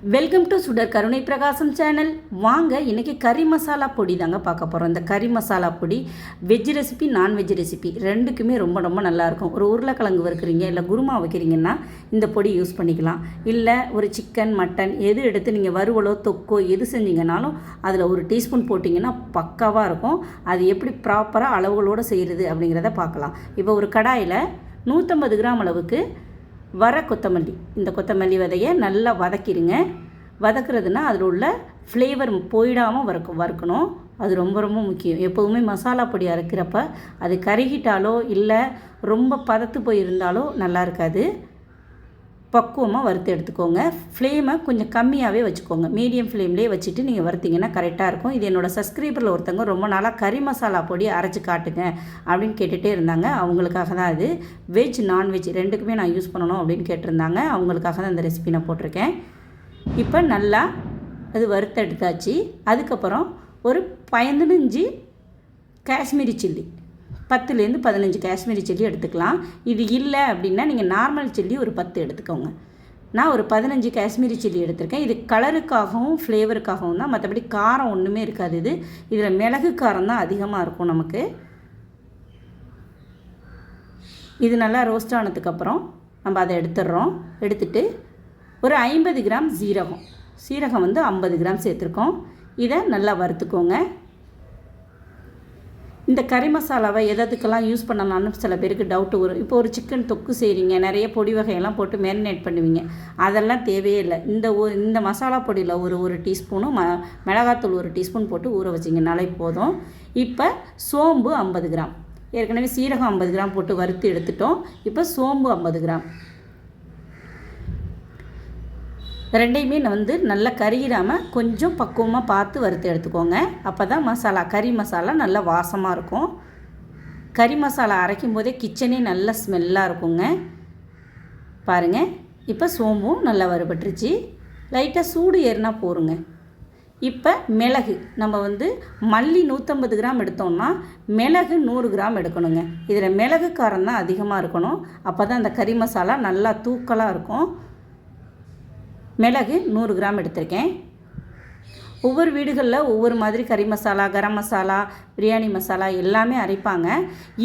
Welcome to சுடர் கருணை பிரகாசம் சேனல் வாங்க இன்றைக்கி கறி மசாலா பொடி தாங்க பார்க்க போகிறோம் இந்த கறி மசாலா பொடி வெஜ் ரெசிபி நான்வெஜ் ரெசிபி ரெண்டுக்குமே ரொம்ப ரொம்ப நல்லாயிருக்கும் ஒரு உருளைக்கிழங்கு வறுக்கிறீங்க இல்லை குருமா வைக்கிறீங்கன்னா இந்த பொடி யூஸ் பண்ணிக்கலாம். இல்லை ஒரு சிக்கன் மட்டன் எது எடுத்து நீங்கள் வறுவலோ தொக்கோ எது செஞ்சீங்கனாலும் அதில் ஒரு டீஸ்பூன் போட்டிங்கன்னா பக்காவாக இருக்கும். அது எப்படி ப்ராப்பராக அளவுகளோடு செய்கிறது அப்படிங்கிறத பார்க்கலாம். இப்போ ஒரு கடாயில் நூற்றம்பது கிராம் அளவுக்கு வர கொத்தமல்லி. இந்த கொத்தமல்லி விதையை நல்லா வதக்கிடுங்க. வதக்குறதுனா அதில் உள்ள ஃப்ளேவர் போயிடாமல் வறுக்க வறுக்கணும். அது ரொம்ப ரொம்ப முக்கியம். எப்போவுமே மசாலா பொடி அரைக்கிறப்ப அது கருகிட்டாலோ இல்லை ரொம்ப பதத்து போயிருந்தாலோ நல்லா இருக்காது. பக்குவமாக வறுத்து எடுத்துக்கோங்க. ஃப்ளேமை கொஞ்சம் கம்மியாகவே வச்சுக்கோங்க. மீடியம் ஃப்ளேம்லேயே வச்சுட்டு நீங்கள் வறுத்திங்கன்னா கரெக்டாக இருக்கும். இது என்னோடய சப்ஸ்கிரைபரில் ஒருத்தவங்க ரொம்ப நாளாக கறி மசாலா பொடி அரைச்சி காட்டுங்க அப்படின்னு கேட்டுகிட்டே இருந்தாங்க. அவங்களுக்காக தான் அது. வெஜ் நான்வெஜ் ரெண்டுக்குமே நான் யூஸ் பண்ணணும் அப்படின்னு கேட்டிருந்தாங்க. அவங்களுக்காக தான் இந்த ரெசிபி நான் போட்டிருக்கேன். இப்போ நல்லா அது வறுத்து எடுத்தாச்சு அதுக்கப்புறம் ஒரு பதினஞ்சு காஷ்மீரி சில்லி. பத்துலேருந்து பதினஞ்சு காஷ்மீரி சில்லி எடுத்துக்கலாம். இது இல்லை அப்படின்னா நீங்கள் நார்மல் சில்லி ஒரு பத்து எடுத்துக்கோங்க. நான் ஒரு பதினஞ்சு காஷ்மீரி சில்லி எடுத்திருக்கேன். இது கலருக்காகவும் ஃப்ளேவருக்காகவும் தான். மற்றபடி காரம் ஒன்றுமே இருக்காது இது. இதில் மிளகு காரம் தான் அதிகமாக இருக்கும் நமக்கு. இது நல்லா ரோஸ்ட் ஆனதுக்கப்புறம் நம்ம அதை எடுத்துடுறோம். எடுத்துட்டு ஒரு ஐம்பது கிராம் சீரகம். சீரகம் வந்து ஐம்பது கிராம் சேர்த்துருக்கோம். இதை நல்லா வறுத்துக்கோங்க. இந்த கறி மசாலாவை எதுக்கெல்லாம் யூஸ் பண்ணலாம்னு சில பேருக்கு டவுட் வரும். இப்போ ஒரு சிக்கன் தொக்கு செய்கிறீங்க நிறைய பொடி வகையெல்லாம் போட்டு மேரினேட் பண்ணுவீங்க. அதெல்லாம் தேவையே இல்லை. இந்த ஒரு இந்த மசாலா பொடியில் ஒரு ஒரு டீஸ்பூனும் ம மிளகாத்தூள் ஒரு டீஸ்பூன் போட்டு ஊற வச்சிங்கனாலே போதும். இப்போ சோம்பு ஐம்பது கிராம். ஏற்கனவே சீரகம் ஐம்பது கிராம் போட்டு வறுத்து எடுத்துட்டோம். இப்போ சோம்பு ஐம்பது கிராம். ரெண்டையுமே வந்து நல்லா கருகிடாமல் கொஞ்சம் பக்குவமாக பார்த்து வறுத்து எடுத்துக்கோங்க. அப்போ தான் மசாலா கறி மசாலா நல்லா வாசமாக இருக்கும். கறி மசாலா அரைக்கும் போதே கிச்சனே நல்ல ஸ்மெல்லாக இருக்குங்க. பாருங்கள் இப்போ சோம்பும் நல்லா வறுபட்டுருச்சு. லைட்டாக சூடு ஏறினா போருங்க. இப்போ மிளகு நம்ம வந்து மல்லி நூற்றம்பது கிராம் எடுத்தோம்னா மிளகு நூறு கிராம் எடுக்கணுங்க. இதில் மிளகு காரம் தான் அதிகமாக இருக்கணும். அப்போ தான் அந்த கறி மசாலா நல்லா தூக்கலாக இருக்கும். மிளகு நூறு கிராம் எடுத்திருக்கேன். ஒவ்வொரு வீடுகளில் ஒவ்வொரு மாதிரி கறி மசாலா கரம் மசாலா பிரியாணி மசாலா எல்லாமே அரைப்பாங்க.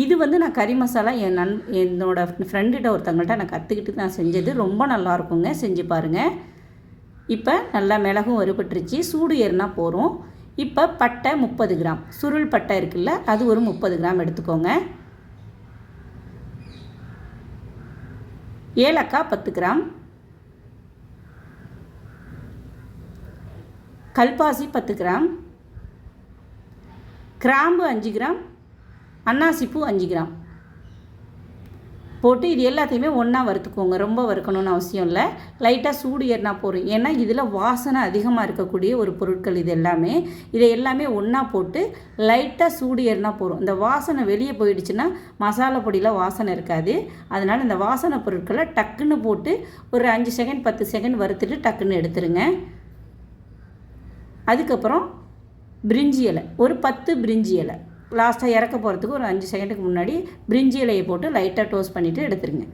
இது வந்து நான் கறி மசாலா என் நன் என்னோடய ஃப்ரெண்டுகிட்ட ஒருத்தவங்கள்ட்ட நான் கற்றுக்கிட்டு நான் செஞ்சது ரொம்ப நல்லா இருக்குங்க செஞ்சு பாருங்கள் இப்போ நல்லா மிளகும் வறுபட்டுருச்சு சூடு ஏறினா போகிறோம் இப்போ பட்டை முப்பது கிராம் சுருள் பட்டை இருக்குல்ல அது ஒரு முப்பது கிராம் எடுத்துக்கோங்க. ஏலக்காய் பத்து கிராம் கல்பாசி பத்து கிராம். கிராம்பு அஞ்சு கிராம். அன்னாசிப்பூ அஞ்சு கிராம். போட்டு இது எல்லாத்தையுமே ஒன்றா வறுத்துக்கோங்க. ரொம்ப வறுக்கணும்னு அவசியம் இல்லை. லைட்டாக சூடு ஏறினா போகிறோம் ஏன்னா இதில் வாசனை அதிகமாக இருக்கக்கூடிய ஒரு பொருட்கள் இது எல்லாமே. இதை எல்லாமே ஒன்றா போட்டு லைட்டாக சூடு ஏறினா போகிறோம் இந்த வாசனை வெளியே போயிடுச்சுன்னா மசாலா பொடியில் வாசனை இருக்காது. அதனால் இந்த வாசனை பொருட்களை டக்குன்னு போட்டு ஒரு அஞ்சு செகண்ட் பத்து செகண்ட் வறுத்துட்டு டக்குன்னு எடுத்துருங்க. அதுக்கப்புறம் பிரிஞ்சி இலை. ஒரு பத்து பிரிஞ்சி இலை. லாஸ்ட்டாக இறக்க போகிறதுக்கு ஒரு அஞ்சு செகண்டுக்கு முன்னாடி பிரிஞ்சி இலையை போட்டு லைட்டாக டோஸ்ட் பண்ணிவிட்டு எடுத்துருங்க.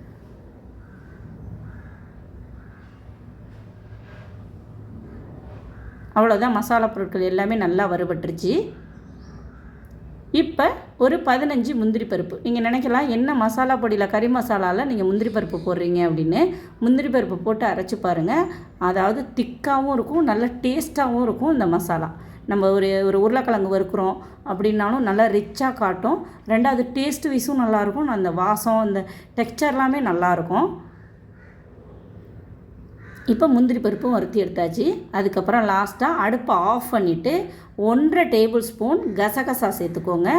அவ்வளோதான் மசாலா பொருட்கள் எல்லாமே நல்லா வறுபட்டுருச்சு. இப்போ ஒரு பதினஞ்சு முந்திரி பருப்பு. நீங்கள் நினைக்கலாம் என்ன மசாலா பொடியில் கறி மசாலாவில் நீங்கள் முந்திரி பருப்பு போடுறீங்க அப்படின்னு முந்திரி பருப்பு போட்டு அரைச்சி பாருங்கள் அதாவது திக்காகவும் இருக்கும் நல்ல டேஸ்ட்டாகவும் இருக்கும் இந்த மசாலா. நம்ம ஒரு ஒரு உருளைக்கிழங்கு வறுக்கிறோம் அப்படின்னாலும் நல்லா ரிச்சாக காட்டும். ரெண்டாவது டேஸ்ட் வைஸும் நல்லாயிருக்கும் அந்த வாசம் அந்த டெக்ஸ்டர்லாமே நல்லாயிருக்கும் இப்போ முந்திரி பருப்பும் வறுத்தி எடுத்தாச்சு. அதுக்கப்புறம் லாஸ்ட்டாக அடுப்பை ஆஃப் பண்ணிவிட்டு ஒன்றரை டேபிள் ஸ்பூன் கசகசா சேர்த்துக்கோங்க.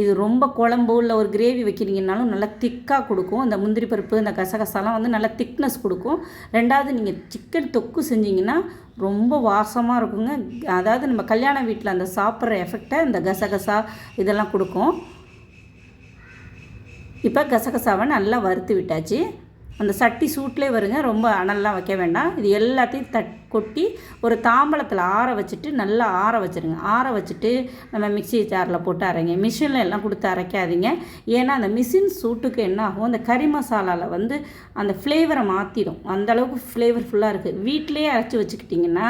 இது ரொம்ப குழம்பு இல்லை ஒரு கிரேவி வைக்கிறீங்கனாலும் நல்லா திக்காக கொடுக்கும். இந்த முந்திரி பருப்பு இந்த கசகசாலாம் வந்து நல்லா திக்னஸ் கொடுக்கும். ரெண்டாவது நீங்கள் சிக்கன் தொக்கு செஞ்சிங்கன்னா ரொம்ப வாசமாக இருக்குங்க. அதாவது நம்ம கல்யாண வீட்டில் அந்த சாப்பிட்ற எஃபெக்டை இந்த கசகசா இதெல்லாம் கொடுக்கும். இப்போ கசகசாவை நல்லா வறுத்து விட்டாச்சு. அந்த சட்டி சூட்லேயே வருங்க ரொம்ப அனல்லாம் வைக்க வேண்டாம். இது எல்லாத்தையும் தட் கொட்டி ஒரு தாம்பளத்தில் ஆற வச்சுட்டு நல்லா ஆற வச்சுருங்க. ஆற வச்சுட்டு நம்ம மிக்ஸி ஜாரில் போட்டு அரைங்க. மிஷினில் எல்லாம் கொடுத்து அரைக்காதீங்க. ஏன்னா அந்த மிஷின் சூட்டுக்கு என்ன ஆகும்? அந்த கறி மசாலாவில் வந்து அந்த ஃப்ளேவரை மாற்றிடும் அந்தளவுக்கு ஃப்ளேவர்ஃபுல்லாக இருக்குது வீட்டிலேயே அரைச்சி வச்சுக்கிட்டிங்கன்னா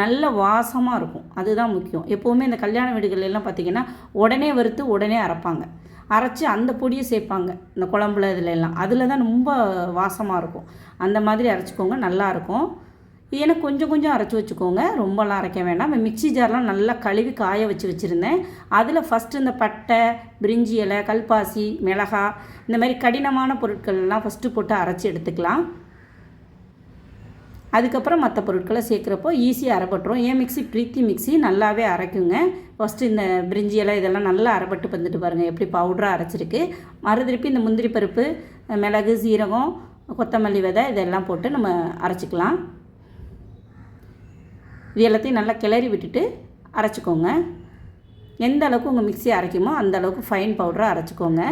நல்ல வாசமாக இருக்கும். அதுதான் முக்கியம். எப்போவுமே இந்த கல்யாண வீடுகள் எல்லாம் பார்த்திங்கன்னா உடனே வறுத்து உடனே அரைப்பாங்க. அரைச்சி அந்த பொடியை சேர்ப்பாங்க இந்த குழம்புல இதில் எல்லாம் அதில் தான் ரொம்ப வாசமாக இருக்கும். அந்த மாதிரி அரைச்சிக்கோங்க நல்லாயிருக்கும் ஏன்னா கொஞ்சம் கொஞ்சம் அரைச்சி வச்சுக்கோங்க. ரொம்பலாம் அரைக்க வேண்டாம். மிக்சி ஜார்லாம் நல்லா கழுவி காய வச்சு வச்சுருந்தேன். அதில் ஃபஸ்ட்டு இந்த பட்டை பிரிஞ்சி இலை கல்பாசி மிளகா இந்த மாதிரி கடினமான பொருட்கள்லாம் ஃபஸ்ட்டு போட்டு அரைச்சி எடுத்துக்கலாம். அதுக்கப்புறம் மற்ற பொருட்களை சேர்க்குறப்போ ஈஸியாக அரைப்பட்டுரும். ஏன் மிக்ஸி ப்ரீத்தி மிக்ஸி நல்லாவே அரைக்குங்க. ஃபஸ்ட்டு இந்த பிரிஞ்சி எல்லாம் இதெல்லாம் நல்லா அரைப்பட்டு வந்துட்டு பாருங்கள் எப்படி பவுடராக அரைச்சிருக்கு. மறுதிருப்பி இந்த முந்திரி பருப்பு மிளகு சீரகம் கொத்தமல்லி விதை இதெல்லாம் போட்டு நம்ம அரைச்சிக்கலாம். இது எல்லாத்தையும் நல்லா கிளறி விட்டுட்டு அரைச்சிக்கோங்க. எந்த அளவுக்கு உங்கள் மிக்சி அரைக்குமோ அந்த அளவுக்கு ஃபைன் பவுடராக அரைச்சிக்கோங்க.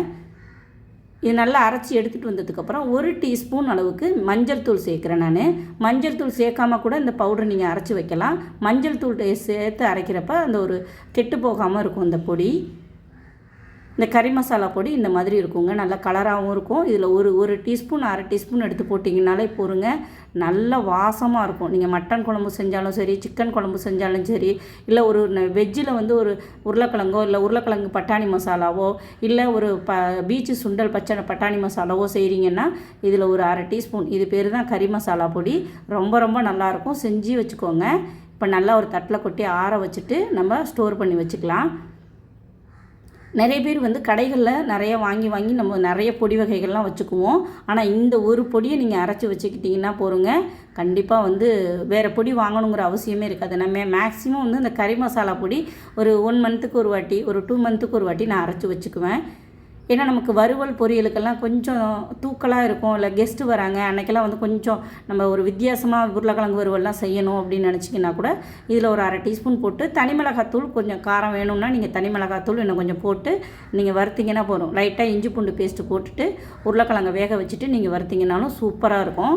இது நல்லா அரைச்சி எடுத்துகிட்டு வந்ததுக்கப்புறம் ஒரு டீஸ்பூன் அளவுக்கு மஞ்சள் தூள் சேர்க்குறேன் நான். மஞ்சள் தூள் சேர்க்காம கூட இந்த பவுடர் நீங்கள் அரைச்சி வைக்கலாம். மஞ்சள் தூள் சேர்த்து அரைக்கிறப்ப அந்த ஒரு கெட்டு போகாமல் இருக்கும் இந்த பொடி. இந்த கறி மசாலா பொடி இந்த மாதிரி இருக்குங்க. நல்லா கலராகவும் இருக்கும். இதில் ஒரு ஒரு டீஸ்பூன் அரை டீஸ்பூன் எடுத்து போட்டிங்கனாலே போருங்க நல்ல வாசமாக இருக்கும். நீங்கள் மட்டன் குழம்பு செஞ்சாலும் சரி சிக்கன் குழம்பு செஞ்சாலும் சரி இல்லை ஒரு வெஜ்ஜில் வந்து ஒரு உருளைக்கிழங்கோ இல்லை உருளைக்கிழங்கு பட்டாணி மசாலாவோ இல்லை ஒரு ப பீச்சு சுண்டல் பச்சை பட்டாணி மசாலாவோ செய்கிறீங்கன்னா இதில் ஒரு அரை டீஸ்பூன் இது பேர் தான் கறி மசாலா பொடி. ரொம்ப ரொம்ப நல்லாயிருக்கும் செஞ்சு வச்சுக்கோங்க. இப்போ நல்லா ஒரு தட்டில் கொட்டி ஆற வச்சுட்டு நம்ம ஸ்டோர் பண்ணி வச்சுக்கலாம். நிறைய பேர் வந்து கடைகளில் நிறைய வாங்கி வாங்கி நம்ம நிறைய பொடி வகைகள்லாம் வச்சுக்குவோம். ஆனால் இந்த ஒரு பொடியை நீங்கள் அரைச்சி வச்சுக்கிட்டிங்கன்னா போருங்க கண்டிப்பாக வந்து வேறு பொடி வாங்கணுங்கிற அவசியமே இருக்காது. நம்ம மேக்ஸிமம் வந்து இந்த கறி மசாலா பொடி ஒரு ஒன் மந்த்துக்கு ஒரு வாட்டி ஒரு டூ மந்த்துக்கு ஒரு வாட்டி நான் அரைச்சி வச்சுக்குவேன். ஏன்னா நமக்கு வறுவல் பொரியலுக்கெல்லாம் கொஞ்சம் தூக்கலாக இருக்கும். இல்லை கெஸ்ட்டு வராங்க. அன்றைக்கெல்லாம் வந்து கொஞ்சம் நம்ம ஒரு வித்தியாசமாக உருளைக்கிழங்கு வறுவல்லாம் செய்யணும் அப்படின்னு நினச்சிங்கன்னா கூட இதில் ஒரு அரை டீஸ்பூன் போட்டு தனி மிளகாத்தூள் கொஞ்சம் காரம் வேணும்னா நீங்கள் தனி மிளகாத்தூள் இன்னும் கொஞ்சம் போட்டு நீங்கள் வறுத்திங்கன்னா போதும். லைட்டாக இஞ்சி பூண்டு பேஸ்ட்டு போட்டுட்டு உருளைக்கிழங்கை வேக வச்சுட்டு நீங்கள் வறுத்திங்கனாலும் சூப்பராக இருக்கும்.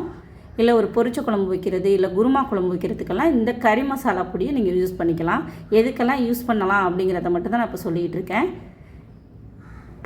இல்லை ஒரு பொரிச்ச குழம்பு வைக்கிறது இல்லை குருமா குழம்பு வைக்கிறதுக்கெல்லாம் இந்த கறி மசாலா பொடியை நீங்கள் யூஸ் பண்ணிக்கலாம். எதுக்கெல்லாம் யூஸ் பண்ணலாம் அப்படிங்கிறத மட்டும் தான் நான் இப்போ சொல்லிகிட்டு இருக்கேன்.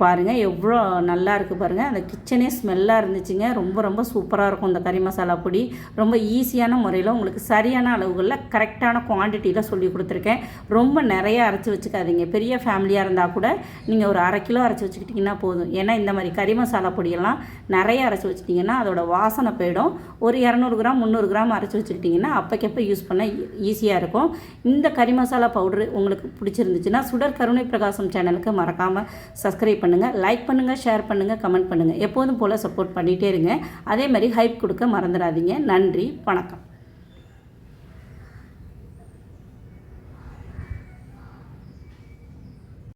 பாருங்கள் எவ்வளோ நல்லா இருக்குது பாருங்கள் அந்த கிச்சனே ஸ்மெல்லாக இருந்துச்சுங்க. ரொம்ப ரொம்ப சூப்பராக இருக்கும் இந்த கறி மசாலா பொடி. ரொம்ப ஈஸியான முறையில் உங்களுக்கு சரியான அளவுகளில் கரெக்டான குவான்டிட்டியில் சொல்லி கொடுத்துருக்கேன். ரொம்ப நிறைய அரைச்சி வச்சுக்காதீங்க. பெரிய ஃபேமிலியாக இருந்தால் கூட நீங்கள் ஒரு அரை கிலோ அரைச்சி வச்சுக்கிட்டிங்கன்னா போதும். ஏன்னா இந்த மாதிரி கறி மசாலா பொடியெல்லாம் நிறைய அரைச்சி வச்சுட்டிங்கன்னா அதோட வாசனை போயிடும். ஒரு இரநூறு கிராம் முந்நூறு கிராம் அரைச்சி வச்சுக்கிட்டிங்கன்னா அப்போக்கப்போ யூஸ் பண்ண e-, ஈஸியாக இருக்கும். இந்த கறி மசாலா பவுடர் உங்களுக்கு பிடிச்சிருந்துச்சுன்னா சுடர் கருணை பிரகாசம் சேனலுக்கு மறக்காமல் சப்ஸ்கிரைப் பண்ணி பண்ணுங்கள் லைக் பண்ணுங்கள் ஷேர் பண்ணுங்கள் கமெண்ட் பண்ணுங்கள் எப்போதும் போல் சப்போர்ட் பண்ணிகிட்டே இருங்க. அதே மாதிரி ஹைப் கொடுக்க மறந்துடாதீங்க. நன்றி வணக்கம்.